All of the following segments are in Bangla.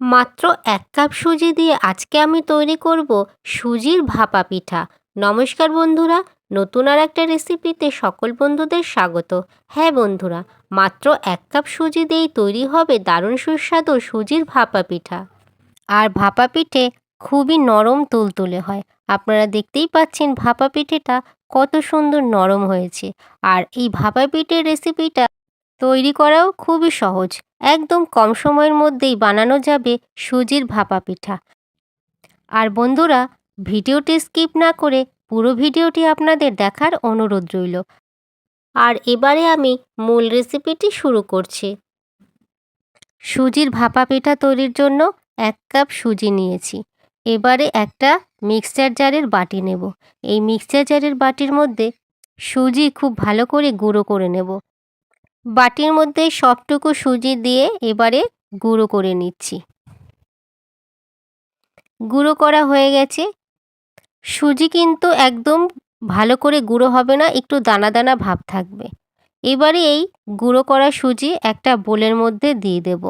মাত্র এক কাপ সুজি দিয়ে আজকে আমি তৈরি করব সুজির ভাপা পিঠা। নমস্কার বন্ধুরা, নতুন আর একটা রেসিপিতে সকল বন্ধুদের স্বাগত। হ্যাঁ বন্ধুরা, মাত্র এক কাপ সুজি দিয়েই তৈরি হবে দারুণ সুস্বাদু সুজির ভাপা পিঠা। আর ভাপা পিঠে খুবই নরম তুলতুলে হয়। আপনারা দেখতেই পাচ্ছেন ভাপা পিঠেটা কত সুন্দর নরম হয়েছে। আর এই ভাপা পিঠের রেসিপিটা তৈরি করাও খুবই সহজ। একদম কম সময়ের মধ্যেই বানানো যাবে সুজির ভাপা পিঠা। আর বন্ধুরা, ভিডিওটি স্কিপ না করে পুরো ভিডিওটি আপনাদের দেখার অনুরোধ রইল। আর এবারে আমি মূল রেসিপিটি শুরু করছি। সুজির ভাপা পিঠা তৈরির জন্য এক কাপ সুজি নিয়েছি। এবারে একটা মিক্সচার জারের বাটি নেব। এই মিক্সচার জারের বাটির মধ্যে সুজি খুব ভালো করে গুঁড়ো করে নেব। বাটির মধ্যে সবটুকু সুজি দিয়ে এবারে গুঁড়ো করে নিচ্ছি। গুঁড়ো করা হয়ে গেছে। সুজি কিন্তু একদম ভালো করে গুঁড়ো হবে না, একটু দানা দানা ভাব থাকবে। এবারে এই গুঁড়ো করা সুজি একটা বোলের মধ্যে দিয়ে দেব।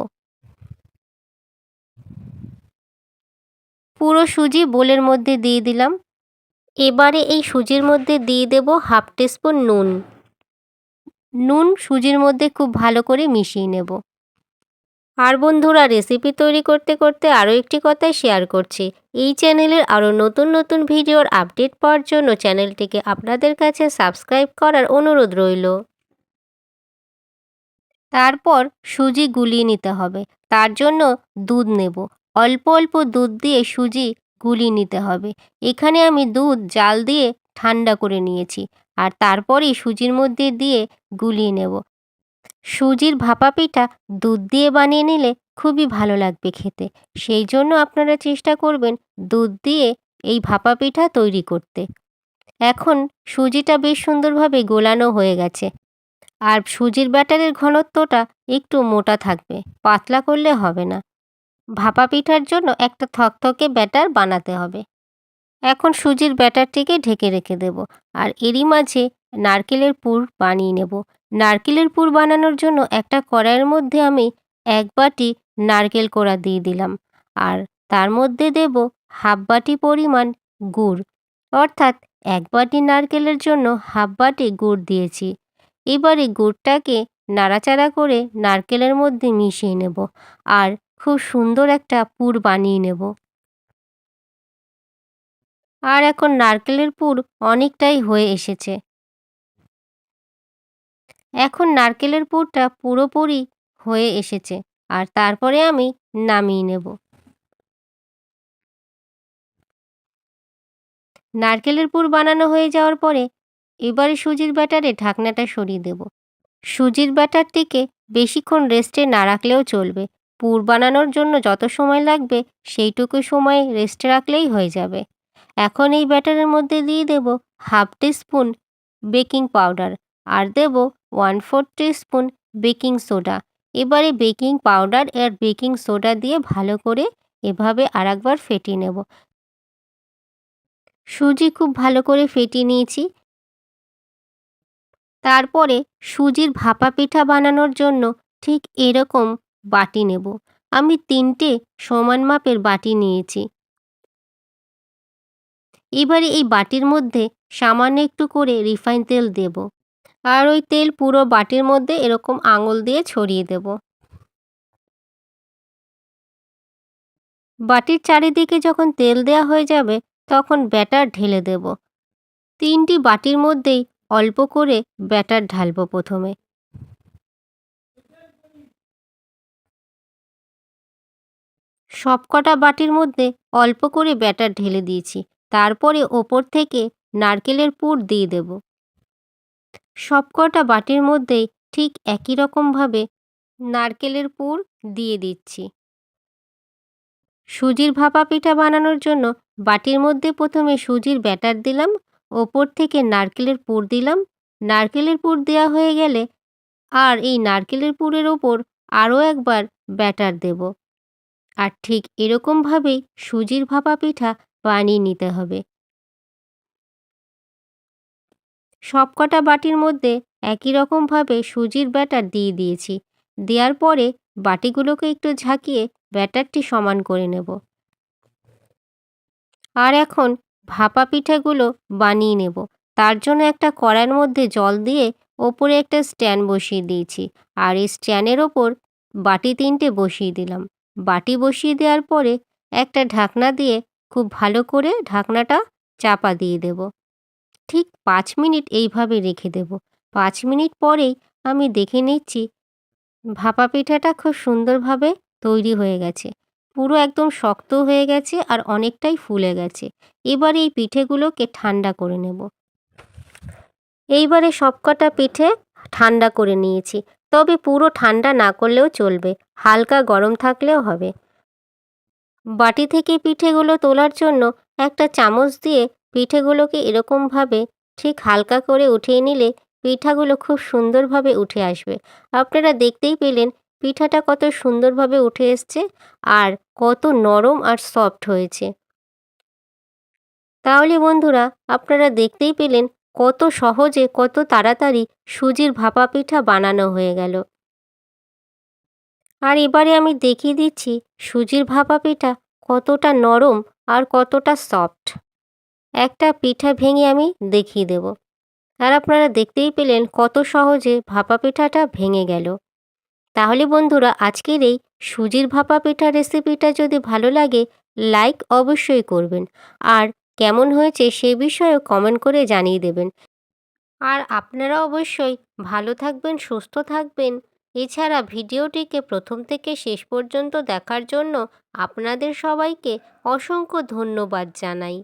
পুরো সুজি বোলের মধ্যে দিয়ে দিলাম। এবারে এই সুজির মধ্যে দিয়ে দেব হাফ টিস্পুন নুন। নুন, সুজির মধ্যে খুব ভালো করে মিশিয়ে নেব। আর বন্ধুরা রেসিপি তৈরি করতে করতে আরও একটি কথাই শেয়ার করছি। এই চ্যানেলের আরও নতুন নতুন ভিডিওর আপডেট পাওয়ার জন্য চ্যানেলটিকে আপনাদের কাছে সাবস্ক্রাইব করার অনুরোধ রইল। তারপর সুজি গুলিয়ে নিতে হবে। তার জন্য দুধ নেব। অল্প অল্প দুধ দিয়ে সুজি গুলিয়ে নিতে হবে। এখানে আমি দুধ জাল দিয়ে ঠান্ডা করে নিয়েছি। আর তারপরেই সুজির মধ্যে দিয়ে গুলিয়ে নেব। সুজির ভাপা পিঠা দুধ দিয়ে বানিয়ে নিলে খুবই ভালো লাগবে খেতে। সেই জন্য আপনারা চেষ্টা করবেন দুধ দিয়ে এই ভাপা পিঠা তৈরি করতে। এখন সুজিটা বেশ সুন্দরভাবে গোলানো হয়ে গেছে। আর সুজির ব্যাটারের ঘনত্বটা একটু মোটা থাকবে, পাতলা করলে হবে না। ভাপা পিঠার জন্য একটা থকথকে ব্যাটার বানাতে হবে। এখন সুজির ব্যাটারটিকে ঢেকে রেখে দেব। আর এরই মাঝে নারকেলের পুর বানিয়ে নেব। নারকেলের পুর বানানোর জন্য একটা কড়াইয়ের মধ্যে আমি এক বাটি নারকেল কোড়া দিয়ে দিলাম। আর তার মধ্যে দেব হাফ বাটি পরিমাণ গুড়। অর্থাৎ এক বাটি নারকেলের জন্য হাফ বাটি গুড় দিয়েছি। এবারে গুড়টাকে নাড়াচাড়া করে নারকেলের মধ্যে মিশিয়ে নেব। আর খুব সুন্দর একটা পুর বানিয়ে নেব। আর এখন নারকেলের পুর অনেকটাই হয়ে এসেছে। এখন নারকেলের পুরটা পুরোপুরি হয়ে এসেছে আর তারপরে আমি নামিয়ে নেব। নারকেলের পুর বানানো হয়ে যাওয়ার পরে এবারে সুজির ব্যাটারে ঢাকনাটা সরিয়ে দেব। সুজির ব্যাটারটিকে বেশিক্ষণ রেস্টে না রাখলেও চলবে। পুর বানানোর জন্য যত সময় লাগবে সেইটুকু সময় রেস্টে রাখলেই হয়ে যাবে। এখন এই ব্যাটারের মধ্যে দিয়ে দেব হাফ স্পুন বেকিং পাউডার আর দেব one four spoon baking soda. এবারে বেকিং পাউডার আর বেকিং সোডা দিয়ে ভালো করে এভাবে আরেকবার ফেটিয়ে নেব। সুজি খুব ভালো করে ফেটিয়ে নিয়েছি। তারপরে সুজির ভাপা পিঠা বানানোর জন্য ঠিক এরকম বাটি নেব। আমি তিনটে সমান মাপের বাটি নিয়েছি। এবারে এই বাটির মধ্যে সামান্য একটু করে রিফাইন তেল দেব। আর ওই তেল পুরো বাটির মধ্যে এরকম আঙুল দিয়ে ছড়িয়ে দেব। বাটির চারিদিকে যখন তেল দেওয়া হয়ে যাবে, তখন ব্যাটার ঢেলে দেব। তিনটি বাটির মধ্যেই অল্প করে ব্যাটার ঢালবো প্রথমে। সবকটা বাটির মধ্যে অল্প করে ব্যাটার ঢেলে দিয়েছি। তারপরে ওপর থেকে নারকেলের পুর দিয়ে দেব। সবকটা বাটির মধ্যেই ঠিক একই রকমভাবে নারকেলের পুর দিয়ে দিচ্ছি। সুজির ভাপা পিঠা বানানোর জন্য বাটির মধ্যে প্রথমে সুজির ব্যাটার দিলাম, ওপর থেকে নারকেলের পুর দিলাম। নারকেলের পুর দেওয়া হয়ে গেলে আর এই নারকেলের পুরের ওপর আরও একবার ব্যাটার দেব। আর ঠিক এরকমভাবেই সুজির ভাপা পিঠা বানিয়ে নিতে হবে। সবকটা বাটির মধ্যে একই রকমভাবে সুজির ব্যাটার দিয়ে দিয়েছি। দেওয়ার পরে বাটিগুলোকে একটু ঝাঁকিয়ে ব্যাটারটি সমান করে নেব। আর এখন ভাপা পিঠাগুলো বানিয়ে নেব। তার জন্য একটা কড়াইয়ের মধ্যে জল দিয়ে ওপরে একটা স্ট্যান্ড বসিয়ে দিয়েছি। আর এই স্ট্যান্ডের ওপর বাটি তিনটে বসিয়ে দিলাম। বাটি বসিয়ে দেওয়ার পরে একটা ঢাকনা দিয়ে খুব ভালো করে ঢাকনাটা চাপা দিয়ে দেব। ঠিক পাঁচ মিনিট এইভাবে রেখে দেব। পাঁচ মিনিট পরেই আমি দেখে নিচ্ছি ভাপা পিঠাটা খুব সুন্দরভাবে তৈরি হয়ে গেছে। পুরো একদম শক্ত হয়ে গেছে আর অনেকটাই ফুলে গেছে। এবার এই পিঠেগুলোকে ঠান্ডা করে নেব। এইবারে সবকটা পিঠে ঠান্ডা করে নিয়েছি। তবে পুরো ঠান্ডা না করলেও চলবে। হালকা গরম থাকলেও হবে। বাটি থেকে পিঠেগুলো তোলার জন্য একটা চামচ দিয়ে পিঠেগুলোকে এরকমভাবে ঠিক হালকা করে উঠিয়ে নিলে পিঠাগুলো খুব সুন্দরভাবে উঠে আসবে। আপনারা দেখতেই পেলেন পিঠাটা কত সুন্দরভাবে উঠে এসছে আর কত নরম আর সফট হয়েছে। তাহলে বন্ধুরা, আপনারা দেখতেই পেলেন কত সহজে, কত তাড়াতাড়ি সুজির ভাপা পিঠা বানানো হয়ে গেল। আর এবারে আমি দেখিয়ে দিচ্ছি সুজির ভাপা পিঠা কতটা নরম আর কতটা সফট একটা পিঠা ভেঙে আমি দেখিয়ে দেব। আর আপনারা দেখতেই পেলেন কত সহজে ভাপা পিঠাটা ভেঙে গেল। তাহলে বন্ধুরা, আজকের এই সুজির ভাপা পিঠা রেসিপিটা যদি ভালো লাগে, লাইক অবশ্যই করবেন। আর কেমন হয়েছে সে বিষয়েও কমেন্ট করে জানিয়ে দেবেন। আর আপনারা অবশ্যই ভালো থাকবেন, সুস্থ থাকবেন। এছাড়া ভিডিওটিকে প্রথম থেকে শেষ পর্যন্ত দেখার জন্য আপনাদের সবাইকে অসংখ্য ধন্যবাদ জানাই।